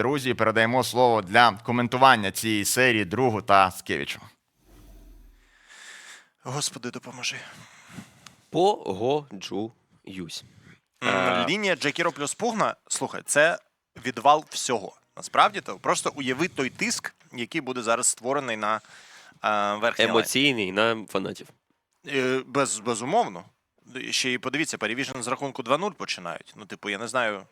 друзі. Передаємо слово для коментування цієї серії другу та Скевічу. Господи, допоможи. Погоджуюсь. Е. Лінія Джекіро плюс Пугна, слухай, це відвал всього. Насправді то просто уяви той тиск, який буде зараз створений на е, верхній. Емоційний на фанатів. Е, Без, безумовно. Ще й подивіться, Перевіжен з рахунку 2-0 починають. Ну, типу, я не знаю,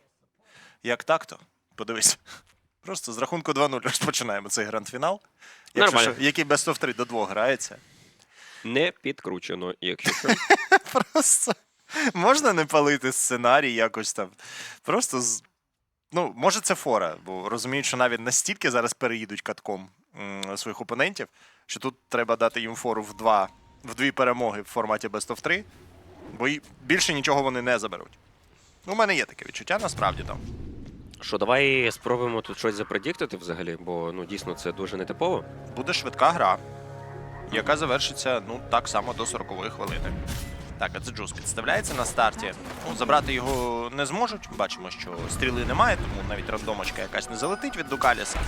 як так-то. Подивись. Просто з рахунку 2-0 розпочинаємо цей гранд-фінал. Якщо Нормально. що, який без 3 до 2 грається. Не підкручено, якщо що. Просто можна не палити сценарій якось там. Просто з. Ну, може, це фора, бо розуміють, що навіть настільки зараз переїдуть катком м, своїх опонентів, що тут треба дати їм фору в два, в дві перемоги в форматі Best of 3, бо й більше нічого вони не заберуть. У мене є таке відчуття, насправді там. Що, давай спробуємо тут щось запредіктити взагалі, бо ну дійсно це дуже нетипово. Буде швидка гра, яка завершиться ну, так само до 40-ї хвилини. Так, а це Джус підставляється на старті. Ну, забрати його не зможуть. Бачимо, що стріли немає, тому навіть рандомочка якась не залетить від Дукаліса.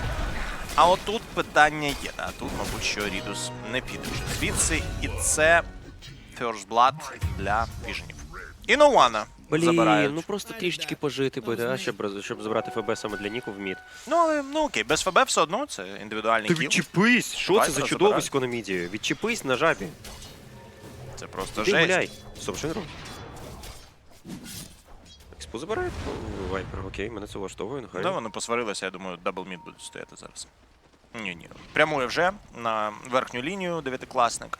А отут питання є. Да, тут, мабуть, що Рідус не піде вже звідси. І це First Blood для віжнів. І Ноуана Блін, забирають. ну просто трішечки пожити би, да, щоб, роз- щоб забрати ФБ саме для Ніку в мід. Ну, але ну окей, без ФБ все одно це індивідуальний Ти кіл. відчепись! Що це за чудовисько на міді? Відчепись на жабі. Це просто Ти жесть. гуляй. Субширу. Експу забирають? Ну, Вайпер, окей, мене це влаштовує, нехай. Да, вони посварилися, я думаю, дабл мід будуть стояти зараз. Ні, ні. Прямує вже на верхню лінію дев'ятикласник.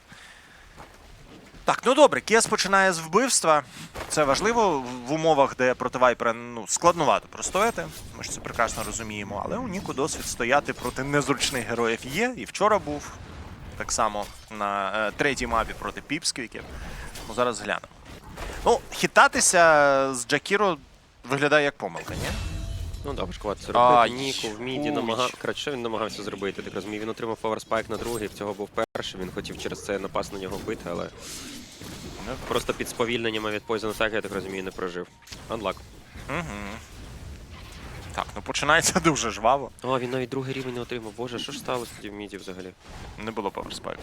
Так, ну добре, Кес починає з вбивства. Це важливо в умовах, де проти Вайпера ну, складнувато простояти. Ми ж це прекрасно розуміємо. Але у Ніку досвід стояти проти незручних героїв є. І вчора був так само на е, третій мапі проти Піпсквіків. Ну, зараз глянемо. Ну, хитатися з Джакіро виглядає як помилка, ні? Ну да, важкувато це Ай, робити. Ніку в міді намагався. намагав. Коротше, що він намагався зробити? Так розумію, він отримав фаверспайк на другий, в цього був перший. Він хотів через це напас на нього вбити, але Ну, просто під сповільненнями від Poison Attack, я так розумію, не прожив. Unlock. Угу. Так, ну починається дуже жваво. О, він навіть другий рівень не отримав. Боже, що ж сталося тоді в міді взагалі? Не було паверспайку.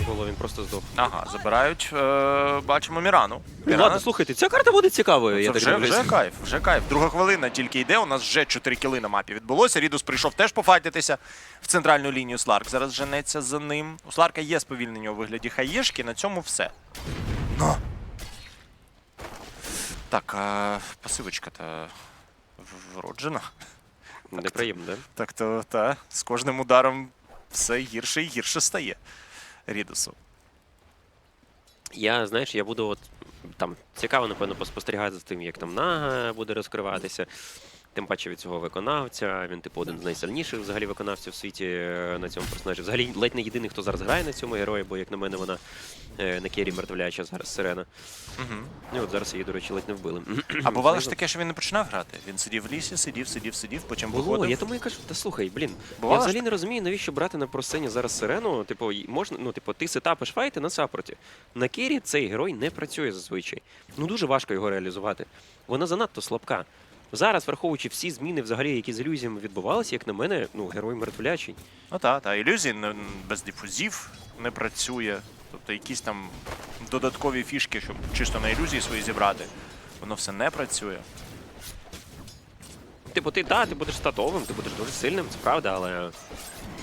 Не було, він просто здох. Ага, забирають. Е, бачимо Мірану. Блін, Ладно, слухайте, ця карта буде цікавою, я Це так вже, дивлюсь. вже кайф, вже кайф. Друга хвилина тільки йде. У нас вже 4 кіли на мапі відбулося. Рідус прийшов теж пофайтитися в центральну лінію. Сларк зараз женеться за ним. У Сларка є сповільнення у вигляді хаєшки. На цьому все. Ну. Так, а пасивочка-то вроджена. Неприємно, да? Так то та, з кожним ударом все гірше і гірше стає Рідусу. Я, знаєш, я буду от там цікаво, напевно, поспостерігати за тим, як там Нага буде розкриватися. Тим паче від цього виконавця. Він, типу, один з найсильніших взагалі виконавців в світі е, на цьому персонажі. Взагалі, ледь не єдиний, хто зараз грає на цьому герої, бо, як на мене, вона е, на кері мертвляча зараз сирена. Угу. І от зараз її, до речі, ледь не вбили. А бувало ж таке, що він не починав грати. Він сидів в лісі, сидів, сидів, сидів, потім Було, виходив. я тому і кажу, та слухай, блін, Бувало я ж взагалі не розумію, навіщо брати на просцені зараз сирену. Типу, можна, ну, типу, ти сетапиш файти на саппорті. На кері цей герой не працює зазвичай. Ну дуже важко його реалізувати. Вона занадто слабка. Зараз, враховуючи всі зміни, взагалі, які з ілюзіями відбувалися, як на мене, ну, герой мертвлячий. Ну так, та ілюзії не- без дифузів не працює. Тобто якісь там додаткові фішки, щоб чисто на ілюзії свої зібрати. Воно все не працює. Типу, ти так, ти будеш статовим, ти будеш дуже сильним, це правда, але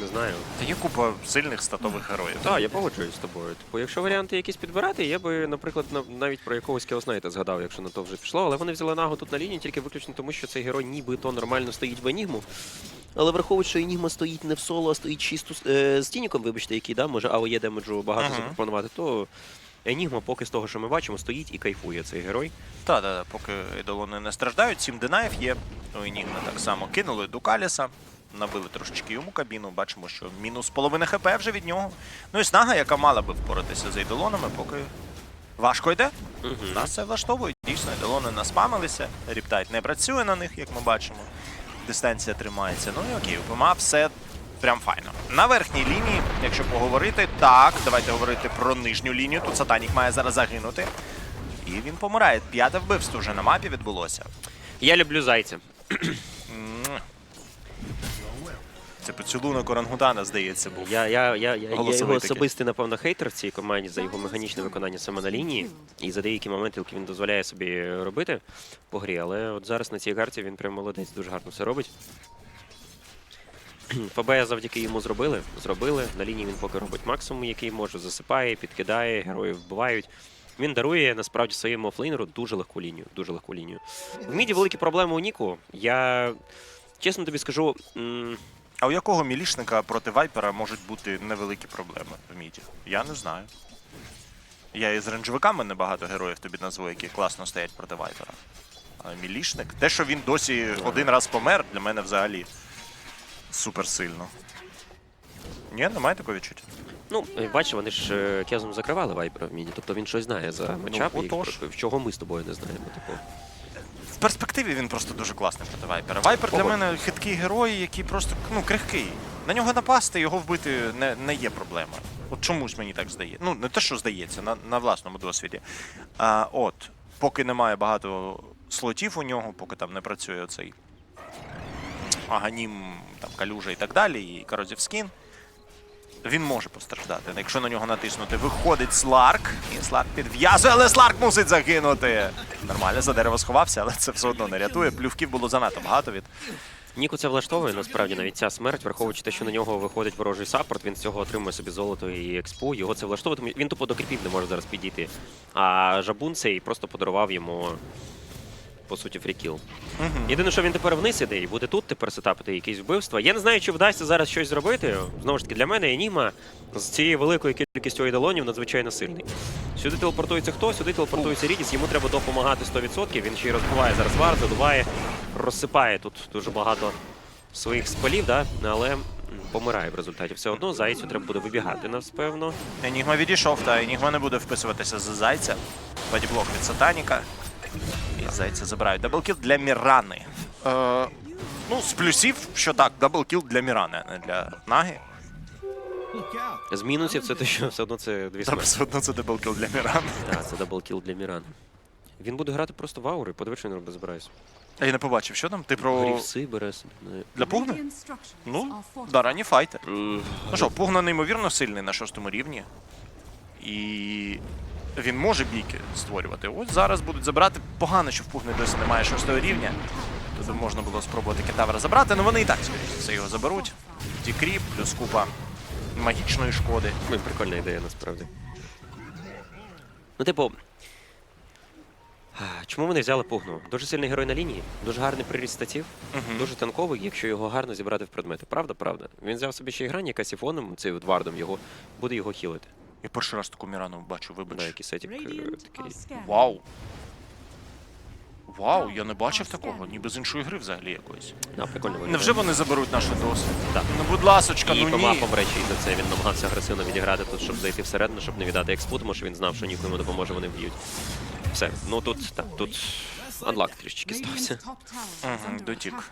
не знаю. Та є купа сильних статових героїв. Так, я погоджуюсь з тобою. Типу, якщо варіанти якісь підбирати, я би, наприклад, навіть про якогось Келснайта згадав, якщо на то вже пішло. Але вони взяли нагу тут на лінії тільки виключно тому, що цей герой нібито нормально стоїть в Енігму. Але враховуючи, що Енігма стоїть не в соло, а стоїть чисто з- е, з Тініком, вибачте, який да, може АОЄ демеджу багато Ага. запропонувати, то Енігма поки з того, що ми бачимо, стоїть і кайфує цей герой. Та, та, та, поки ідолони не страждають, сім динаїв є. У Енігми так само кинули Дукаліса, набили трошечки йому кабіну. Бачимо, що мінус половина хп вже від нього. Ну і снага, яка мала би впоратися з ідолонами, поки важко йде. Угу. Нас це влаштовує. Дійсно, ідолони наспамилися. Ріптайт не працює на них, як ми бачимо. Дистанція тримається. Ну і окей, у ПМА все прям файно. На верхній лінії, якщо поговорити, так, давайте говорити про нижню лінію. Тут Сатанік має зараз загинути. І він помирає. П'яте вбивство вже на мапі відбулося. Я люблю зайця. Це поцілунок орангутана, здається, був. Я, я, я, я, я його особистий, напевно, хейтер в цій команді за його механічне виконання саме на лінії. І за деякі моменти, які він дозволяє собі робити по грі. Але от зараз на цій карті він прям молодець, дуже гарно все робить. ФБ завдяки йому зробили. Зробили. На лінії він поки робить максимум, який може, засипає, підкидає, героїв вбивають. Він дарує насправді своєму офлейнеру дуже легку лінію. Дуже легку лінію. В міді великі проблеми у Ніку. Я чесно тобі скажу. А у якого мілішника проти вайпера можуть бути невеликі проблеми в міді? Я не знаю. Я із ренджовиками небагато героїв тобі назву, які класно стоять проти вайпера. Але мілішник, те, що він досі один раз помер, для мене взагалі супер сильно. Ні, немає такого відчуття. Ну, е, бачиш, вони ж е, кезом закривали вайпера в міні, тобто він щось знає за матчапи, Ну, і, чого ми з тобою не знаємо. Типу. Перспективі він просто дуже класний проти вайпера. Вайпер для мене хиткий герой, який просто ну, крихкий. На нього напасти, його вбити не, не є проблема. От чомусь мені так здається. Ну, не те, що здається, на, на власному досвіді. А, от, поки немає багато слотів у нього, поки там не працює оцей аганім, там, калюжа і так далі, і корозів скін. Він може постраждати. Якщо на нього натиснути, виходить Сларк, і Сларк підв'язує, але Сларк мусить загинути. Нормально, за дерево сховався, але це все одно не рятує. Плювків було занадто багато від. Ніку це влаштовує, насправді навіть ця смерть, враховуючи те, що на нього виходить ворожий саппорт, він з цього отримує собі золото і експу. Його це влаштовує, тому він тупо до кріпів не може зараз підійти. А жабун цей просто подарував йому. По суті, фрікіл. Єдине, що він тепер вниз іде і буде тут тепер сетапити якісь вбивства. Я не знаю, чи вдасться зараз щось зробити. Знову ж таки, для мене Енігма з цією великою кількістю айдолонів надзвичайно сильний. Сюди телепортується хто? Сюди телепортується Рідіс, йому треба допомагати 100%. Він ще й розбиває зараз вар, задуває, розсипає тут дуже багато своїх спалів, да? але помирає в результаті. Все одно зайцю треба буде вибігати, напевно. Енігма відійшов, та Енігма не буде вписуватися за зайця. Бадіблок від Сатаніка. І зайця забирають. Даблкіл для Мірани. Е, ну, з плюсів, що так, даблкіл для Мірани, а не для Наги. З мінусів це те, що все одно це дві Та смерті. все одно це даблкіл для Мірани. Так, це даблкіл для Мірани. Він буде грати просто в аури, подивись, що він робить збирається. А я не побачив, що там? Ти про. Грівси бере собі. не- Для Пугни? Ну, да, ранні файти. Ну що, Пугна неймовірно сильний на шостому рівні. І він може бійки створювати. Ось зараз будуть забирати. Погано, що в Пугни досі немає шостого рівня. Тобто можна було спробувати кентавра забрати, але вони і так, скоріше, все, його заберуть. Дікріп, плюс купа магічної шкоди. Ну, прикольна ідея, насправді. Ну, типу. Чому вони взяли пугну? Дуже сильний герой на лінії, дуже гарний приріст статів, Мгм. дуже танковий, якщо його гарно зібрати в предмети. Правда, правда. Він взяв собі ще і грань, яка сіфоном, цей Едвардом його, буде його хілити. Я перший раз таку Мірану бачу, Да, який сетік е, такий. Вау! Вау, я не бачив такого, ніби з іншої гри взагалі якоїсь. Да, прикольно виглядає. Невже вони заберуть наш досвід? Так. Ну, будь ласочка, І ну ні. мапам, речі, і за це він намагався агресивно відіграти тут, щоб зайти всередину, щоб не віддати експу, тому що він знав, що ніхто йому допоможе, вони вб'ють. Все, ну тут, так, тут анлак трішечки стався. Угу, дотік.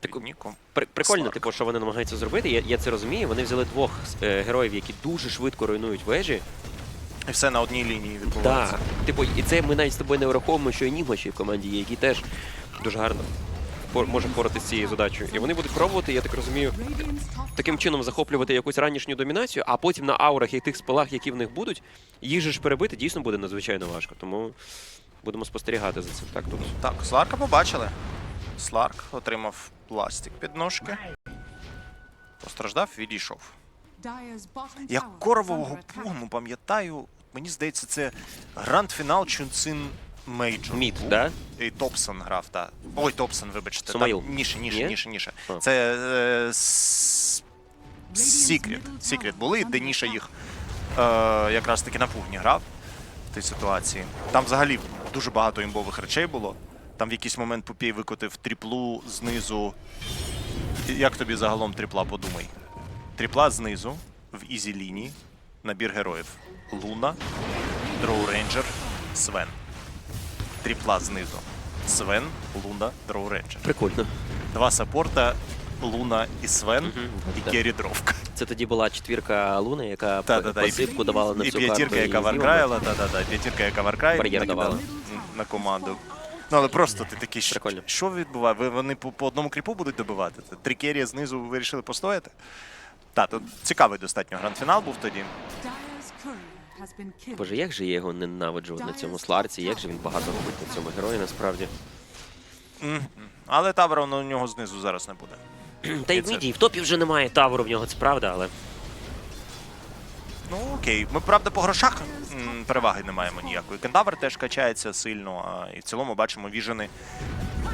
Так, Ніко. При, прикольно, Сларк. типу, що вони намагаються зробити. Я, я це розумію. Вони взяли двох е, героїв, які дуже швидко руйнують вежі. І все на одній лінії відбувається. Так. Типу, і це ми навіть з тобою не враховуємо, що Енігма ще в команді є, який теж дуже гарно пор- може впоратися з цією задачею. І вони будуть пробувати, я так розумію, таким чином захоплювати якусь ранішню домінацію, а потім на аурах і тих спалах, які в них будуть, їх же ж перебити дійсно буде надзвичайно важко. Тому будемо спостерігати за цим. Так, тут Так, Сларка побачили. Сларк отримав пластик під ножки. Постраждав, відійшов. Я корового пугну пам'ятаю. Мені здається, це гранд-фінал Чунцин Мейджор. Мід, да? І Топсон грав, так. Ой, Топсон, вибачте. Там ніше, ніше, ніше, ніше. Це е, с- Секрет. Секрет були, де Ніша їх е, якраз таки на пугні грав в тій ситуації. Там взагалі дуже багато імбових речей було. Там в якийсь момент Пупій викотив тріплу знизу. Як тобі загалом тріпла, подумай? Тріпла знизу, в ізі лінії, набір героїв. Луна, Дроу Рейнджер, Свен. Тріпла знизу. Свен, Луна, Дроу Рейнджер. прикольно. Два саппорта, Луна і Свен, Мгм, і. Керрі Дровка. Це тоді була четвірка Луни, яка і посипку давала на І всю карту. п'ятірка, яка і зліва варкраїла, та-та-та, п'ятірка, яка давала. на команду. Ну, але просто ти такий, що, Прикольно. що відбуває? Ви вони по, по одному кріпу будуть добивати? Три керрі знизу вирішили постояти? Так, тут цікавий достатньо гранд-фінал був тоді. Боже, як же я його ненавиджу на цьому сларці, як же він багато робить на цьому герої насправді. Але табора у нього знизу зараз не буде. Та й в міді, і в топі вже немає табору в нього, це правда, але. Ну окей. Ми правда по грошах м, переваги не маємо ніякої. Кентавр теж качається сильно, а і в цілому бачимо віжени.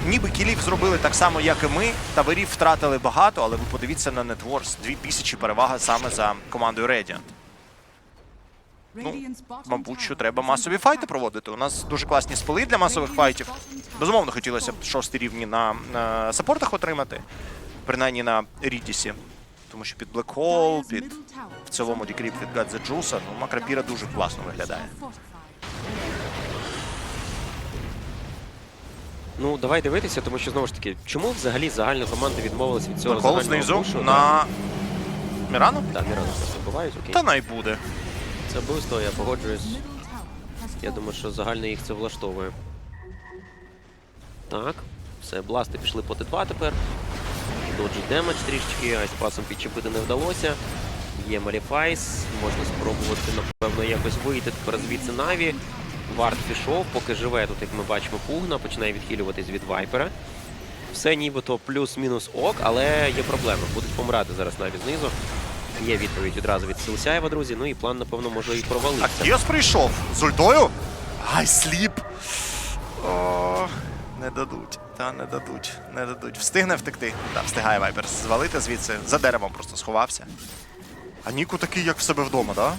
Ніби кілів зробили так само, як і ми. Таверів втратили багато, але ви подивіться на Netwars. Дві тисячі перевага саме за командою Radiant. Ну, мабуть, що треба масові файти проводити. У нас дуже класні спили для масових файтів. Безумовно, хотілося б шості рівні на, на саппортах отримати, принаймні на Рідісі. Тому що під Black Hole, під в цілому декріп від Гадзе Джуса, ну Макрапіра дуже класно виглядає. Ну, давай дивитися, тому що знову ж таки, чому взагалі загальна команда відмовилась від цього Black Hole загального знизу пушу? на Мірану? Так, Мірана просто вбивають, окей. Та най буде. Це бусто, я погоджуюсь. Я думаю, що загально їх це влаштовує. Так, все, бласти пішли по Т2 тепер. Доджі демедж трішечки, айспасом підчепити не вдалося. Є Маліфайс, можна спробувати, напевно, якось вийти тепер звідси Наві. Вард пішов, поки живе тут, як ми бачимо, пугна, починає відхилюватись від вайпера. Все нібито плюс-мінус ок, але є проблема. Будуть помирати зараз Наві знизу. Є відповідь відразу від Силсяєва, друзі. Ну і план, напевно, може і А провалився. Кіос прийшов з ультою. Ай, сліп. О, не дадуть. Та не дадуть. Не дадуть. Встигне втекти. Так, встигає Вайпер звалити звідси. За деревом просто сховався. А Ніку такий, як в себе вдома, так?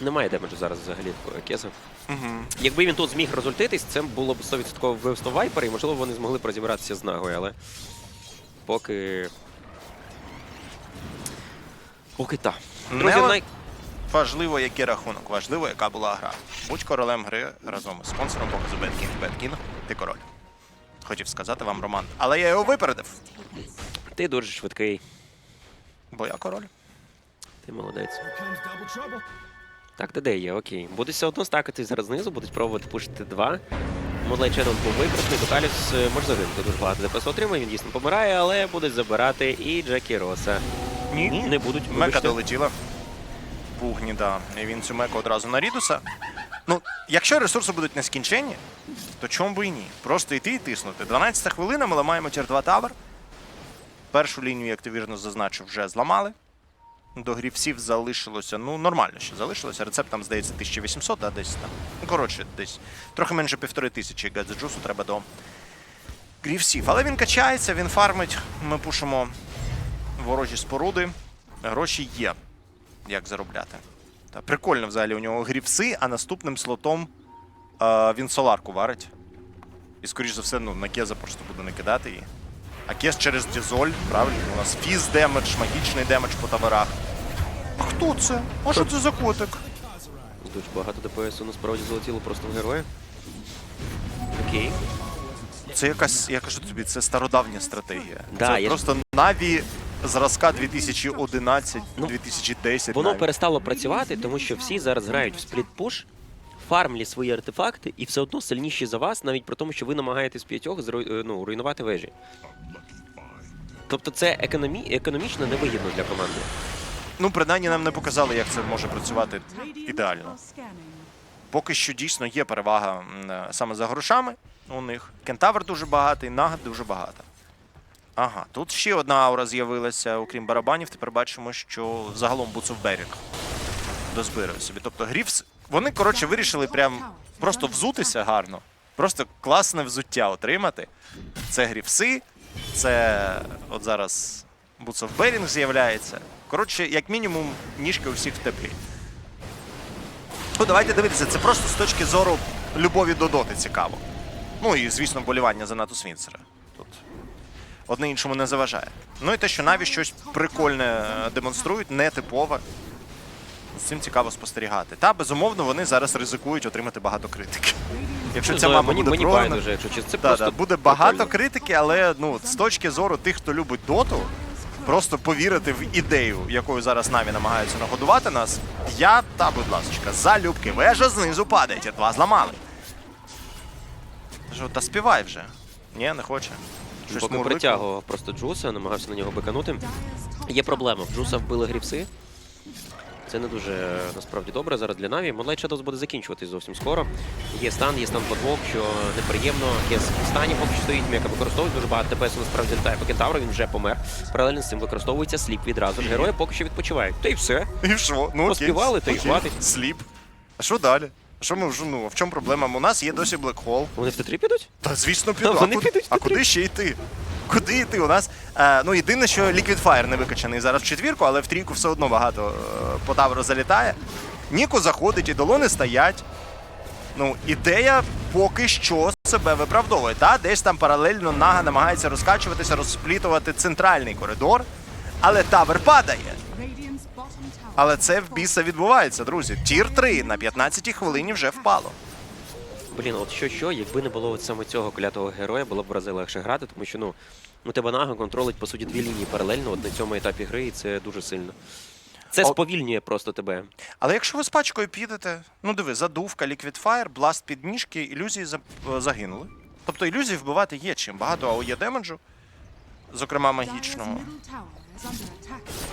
Да? Немає демеджу зараз взагалі в Кеса. Угу. Якби він тут зміг розультитись, це було б 100% вбивство Вайпера, і можливо вони змогли б розібратися з нагою, але поки. Поки та. Друзі, Не най... Важливо, який рахунок, важливо, яка була гра. Будь королем гри разом із спонсором показу BetKing. BetKing, ти король. Хотів сказати вам Роман. Але я його випередив, ти дуже швидкий, бо я король. ти молодець. Так, ДД є, окей. Будуть все одно стакати зараз знизу, будуть пробувати пушити два. Модлай Ченнел був викрасний, Тоталіс е, може загинути. Дуже багато ДПС отримує, він дійсно помирає, але будуть забирати і Джекі Роса. Ні. Не будуть. Мека вибачте. долетіла. Пугні, да. І він цю меку одразу на Рідуса. Ну, якщо ресурси будуть нескінченні, то чому би і ні? Просто йти і тиснути. 12 хвилина, ми ламаємо тір 2 табор. Першу лінію, як ти вірно зазначив, вже зламали. До грівців залишилося, ну, нормально ще залишилося. Рецепт там, здається, 1800, да, десь там. Ну, коротше, десь трохи менше півтори тисячі гадзеджусу треба до грівців. Але він качається, він фармить. Ми пушимо ворожі споруди. Гроші є, як заробляти. Та прикольно взагалі у нього грівси, а наступним слотом е, він соларку варить. І, скоріш за все, ну, на Кеза просто буде накидати її. А Кез через Дізоль, правильно? У нас фіз демедж, магічний демедж по таверах. А хто це? А що це за котик? Дуже багато ДПС насправді залетіло просто в героя. Окей. Це якась, я кажу тобі, це стародавня стратегія. Да, це я просто Наві зразка 2011-2010. Ну, Воно навіть. перестало працювати, тому що всі зараз грають в спліт-пуш, фармлі свої артефакти, і все одно сильніші за вас, навіть при тому, що ви намагаєтесь п'ятьох е, ну, руйнувати вежі. Тобто це економі... економічно невигідно для команди. Ну, принаймні нам не показали, як це може працювати ідеально. Поки що дійсно є перевага е, саме за грошами у них. Кентавр дуже багатий, нагад дуже багато. Ага, тут ще одна аура з'явилася, окрім барабанів. Тепер бачимо, що загалом of Bearing дозбирає собі. Тобто Гріфс, вони, коротше, вирішили прям просто взутися гарно. Просто класне взуття отримати. Це гріфси, це от зараз Boots of Bearing з'являється. Коротше, як мінімум, ніжки у всіх в теплі. Ну, давайте дивитися, це просто з точки зору любові до доти цікаво. Ну і, звісно, болівання за Нату Свінцера. Тут одне іншому не заважає. Ну і те, що Наві щось прикольне е, демонструють, нетипове. З цим цікаво спостерігати. Та, безумовно, вони зараз ризикують отримати багато критики. Якщо ця мама мені, буде мені програна, байдуже, якщо. Це та, просто да, буде багато прикольно. критики, але ну, з точки зору тих, хто любить доту, просто повірити в ідею, якою зараз Наві намагаються нагодувати нас. Я та, будь ласка, залюбки. Вежа знизу падає, ті два зламали. Що, та співай вже. Ні, не хоче. Щось Поки мурликнув. притягував просто Джуса, намагався на нього биканути. Є проблема. В Джуса вбили грібси. Це не дуже насправді добре зараз для Наві. Moonlight Shadows буде закінчуватись зовсім скоро. Є стан, є стан подвох, що неприємно. Кес в стані поки що стоїть, м'яка використовують. Дуже багато ТПС насправді літає по кентавру, він вже помер. Паралельно з цим використовується сліп відразу. Герої поки що відпочивають. Та й все. І що? Ну, окей. Поспівали, та й хватить. Сліп. А що далі? А що ми вже, ну, а в чому проблема? У нас є досі блекхол. Вони в Т3 підуть? Та звісно піду. Та вони а, підуть а куди ще йти? Куди йти? У нас е, ну єдине, що Liquid Fire не викачаний зараз в четвірку, але в трійку все одно багато е, по тавру залітає. Ніко заходить, ідолони стоять. Ну, ідея поки що себе виправдовує. Та? Десь там паралельно Нага намагається розкачуватися, розсплітувати центральний коридор, але тавер падає. Але це в біса відбувається, друзі. Тір 3 на 15-й хвилині вже впало. Блін, от що що, якби не було от саме цього клятого героя, було б в рази легше грати, тому що ну у тебе Нага контролить по суті дві лінії паралельно от на цьому етапі гри, і це дуже сильно. Це О- сповільнює просто тебе. Але якщо ви з пачкою підете, ну диви, задувка, Liquid Fire, бласт під ніжки, ілюзії за- е, загинули. Тобто ілюзії вбивати є чим. Багато АОЄ демеджу, зокрема магічного.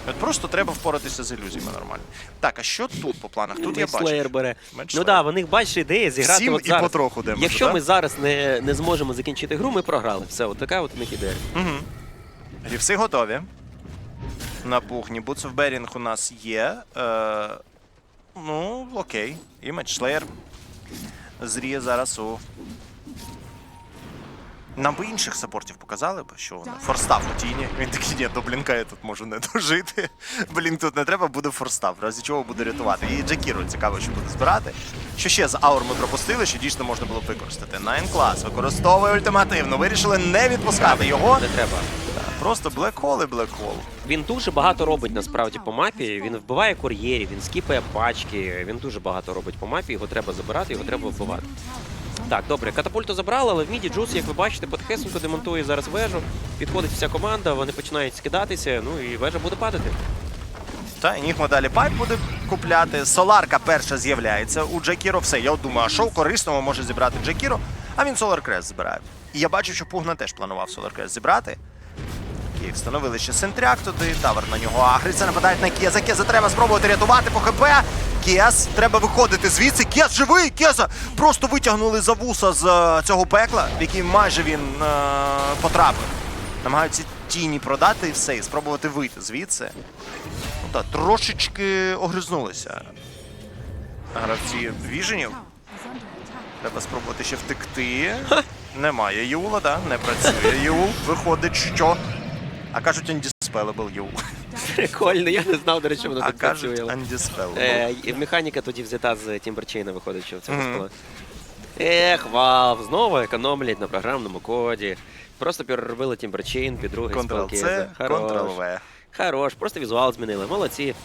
От просто треба впоратися з ілюзіями нормально. Так, а що тут по планах? Тут я бачу. Бере. Ну так, да, в них бачиш ідея зіграти Всім от і зараз. потроху демеджу, Якщо да? ми зараз не, не зможемо закінчити гру, ми програли. Все, от така от у них ідея. Угу. Грівси готові. На пухні. Boots у нас є. Е, ну, окей. І мечшлеєр зріє зараз у. Нам би інших саппортів показали б, що вони. Форстав у тіні. Він такий, ні, до блінка я тут можу не дожити. Блін, тут не треба, буде форстав, в разі чого буде рятувати. І Джекіро цікаво, що буде збирати. Що ще з аур ми пропустили, що дійсно можна було б використати. Найн клас використовує ультимативно. Вирішили не відпускати його. Не треба. Просто блекхол і блекхол. Він дуже багато робить насправді по мапі. Він вбиває кур'єрів, він скіпає пачки. Він дуже багато робить по мапі. Його треба забирати, його треба вбивати. Так, добре, катапульту забрали, але в міді Джус, як ви бачите, потихесенько демонтує зараз вежу. Підходить вся команда, вони починають скидатися, ну і вежа буде падати. Та Енігма далі пайп буде купляти. Соларка перша з'являється у Джекіро. Все, я думаю, а що корисного може зібрати Джекіро? А він Solar Crest збирає. І я бачу, що Пугна теж планував Solar Crest зібрати. Київ встановили ще Сентряк туди, Тавер на нього агриться, нападають на Кеза. Кеза треба спробувати рятувати по ХП. Кес, треба виходити звідси. Кес живий! Кеза! Просто витягнули за вуса з е, цього пекла, в який майже він е, потрапив. Намагаються тіні продати і все, і спробувати вийти звідси. Ну так, трошечки огризнулися. Гравці віженів. Треба спробувати ще втекти. Немає Юла, да? Не працює Юл. Виходить, що. А кажуть, Undispellable Юл. Прикольно, я не знав, до речі, воно А так кажуть, працює. Undispellable. Е, і механіка тоді взята з Тімберчейна виходить, що в цьому Мгм. скала. Ех, вау, знову економлять на програмному коді. Просто переробили Тімберчейн під другий Ctrl-C. Хорош. Ctrl-V. Хорош, просто візуал змінили. Молодці.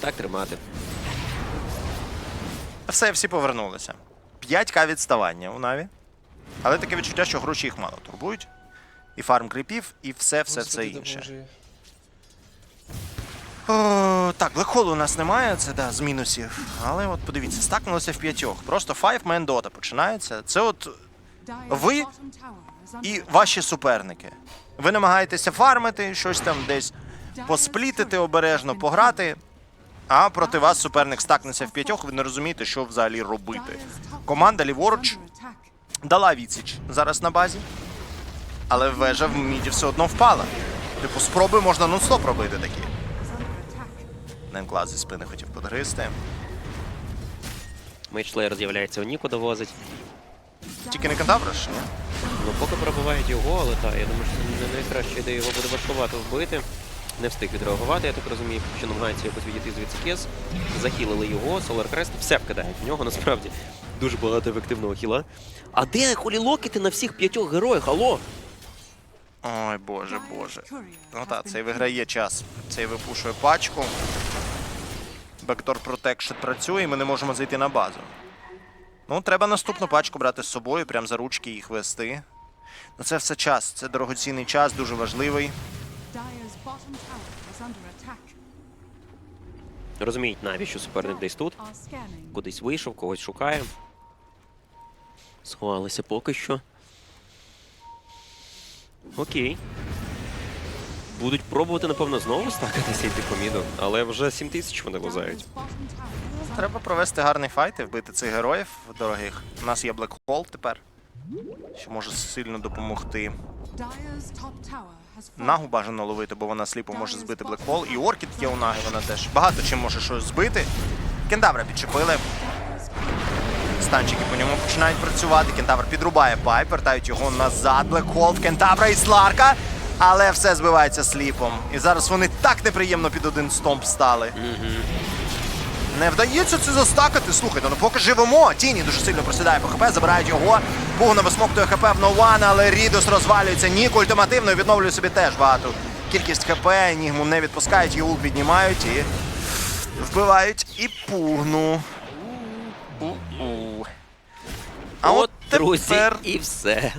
Так тримати. Все, всі повернулися. 5к відставання у Наві. Але таке відчуття, що гроші їх мало турбують. І фарм кріпів, і все, все, все інше. О, так, блекхолу у нас немає, це да, з мінусів. Але от подивіться, стакнулося в п'ятьох. Просто five man Dota починається. Це от Ви і ваші суперники. Ви намагаєтеся фармити, щось там десь посплітити обережно, пограти. А проти вас суперник стакнеться в п'ятьох, ви не розумієте, що взагалі робити. Команда ліворуч дала відсіч зараз на базі, але вежа в міді все одно впала. Типу, спроби можна нон-стоп робити такі. Ненклас зі спини хотів подгризти. Мейдшлеєр з'являється у Ніку довозить. Тільки не ні? Ну, поки пробивають його, але так, я думаю, що не найкраще ідея його буде важкувато вбити. Не встиг відреагувати, я так розумію, що намагається якось відійти звідси кес. Захилили його, Solar Crest, все вкидають в нього, насправді. Дуже багато ефективного хіла. А де холілокіти на всіх п'ятьох героях? Алло? Ой, боже, боже. Ну так, цей виграє час. Цей випушує пачку. Backdoor Protection працює, і ми не можемо зайти на базу. Ну, треба наступну пачку брати з собою, прям за ручки їх вести. Ну це все час, це дорогоцінний час, дуже важливий. Розуміють навіть, що суперник десь тут, кудись вийшов, когось шукає. Сховалися поки що. Окей. Будуть пробувати, напевно, знову стакатися йти по міду, але вже 7 тисяч вони лузають. Треба провести гарний файт і вбити цих героїв дорогих. У нас є Black Hole тепер, що може сильно допомогти. Нагу бажано ловити, бо вона сліпо може збити Black Hole. І Оркід є у Наги, вона теж багато чим може щось збити. Кентавра підчепили. Станчики по ньому починають працювати. Кентавр підрубає пайп, вертають його назад. В Кентавра і Сларка. Але все збивається сліпом. І зараз вони так неприємно під один стомп стали. Не вдається це застакати. Слухайте, ну поки живемо. Тіні дуже сильно просідає по ХП, забирають його. Пугна висмоктує ХП в Ноуан, але Рідус розвалюється. Нік ультимативно відновлює собі теж багато. Кількість ХП, Нігму не відпускають, Юл піднімають і вбивають і пугну. У-у. А от, друзі, тепер і все.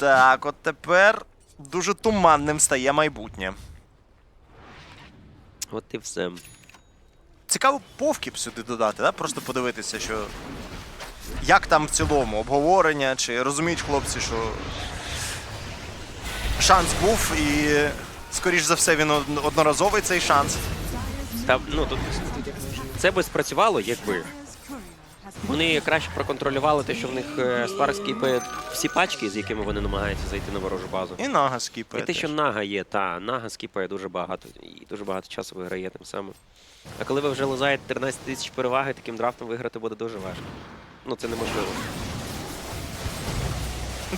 так, от тепер дуже туманним стає майбутнє. От і все. Цікаво повкіп сюди додати, да? просто подивитися, що як там в цілому обговорення, чи розуміють хлопці, що шанс був, і скоріш за все він одноразовий цей шанс. Та, ну, тут це би спрацювало, якби вони краще проконтролювали те, що в них е, Спарк скіпає всі пачки, з якими вони намагаються зайти на ворожу базу. І нага скіпає. І те, що. Нага є, та Нага скіпає дуже багато і дуже багато часу виграє тим самим. А коли ви вже лизаєте 13 тисяч переваги, таким драфтом виграти буде дуже важко. Ну це неможливо.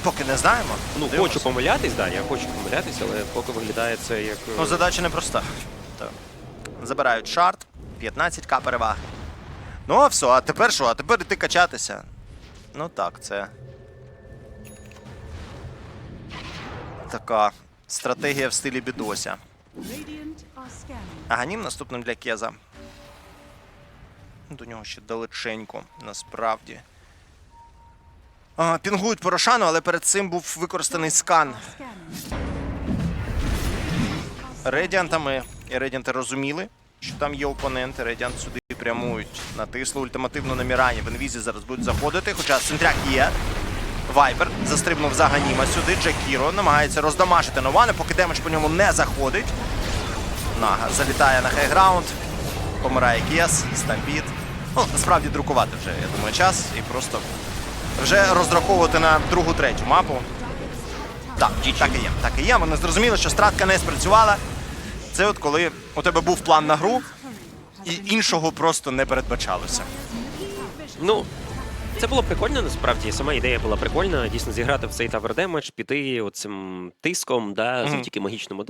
Поки не знаємо. Ну Дивимося. хочу помилятись, да, я хочу помилятись, але поки виглядає це як. е, Ну, задача непроста. Так. Забирають шарт, 15к переваги. Ну, а все, а тепер що? А тепер іти качатися. Ну так, це. Така стратегія в стилі бідося. Аганім наступним для Кеза. До нього ще далеченько, насправді. А, пінгують Порошану, але перед цим був використаний скан Редіантами. І Редіанти розуміли, що там є опоненти. Редіант сюди прямують. Натисли ультимативно на Мірані. В інвізі зараз будуть заходити, хоча Сентряк є. Вайпер застрибнув за Ганіма сюди. Джекіро намагається роздамажити Нована, поки демедж по ньому не заходить. Нага залітає на хайграунд. Помирає Кес, стампід. Ну, насправді друкувати вже, я думаю, час. І просто вже розраховувати на другу, третю мапу. Так, так і є. Так і є. Вони зрозуміли, що стратка не спрацювала. Це от коли у тебе був план на гру, і іншого просто не передбачалося. Ну, це було прикольно, насправді. Сама ідея була прикольна. Дійсно, зіграти в цей тавер демедж, піти оцим тиском, да, Мгм. завдяки магічному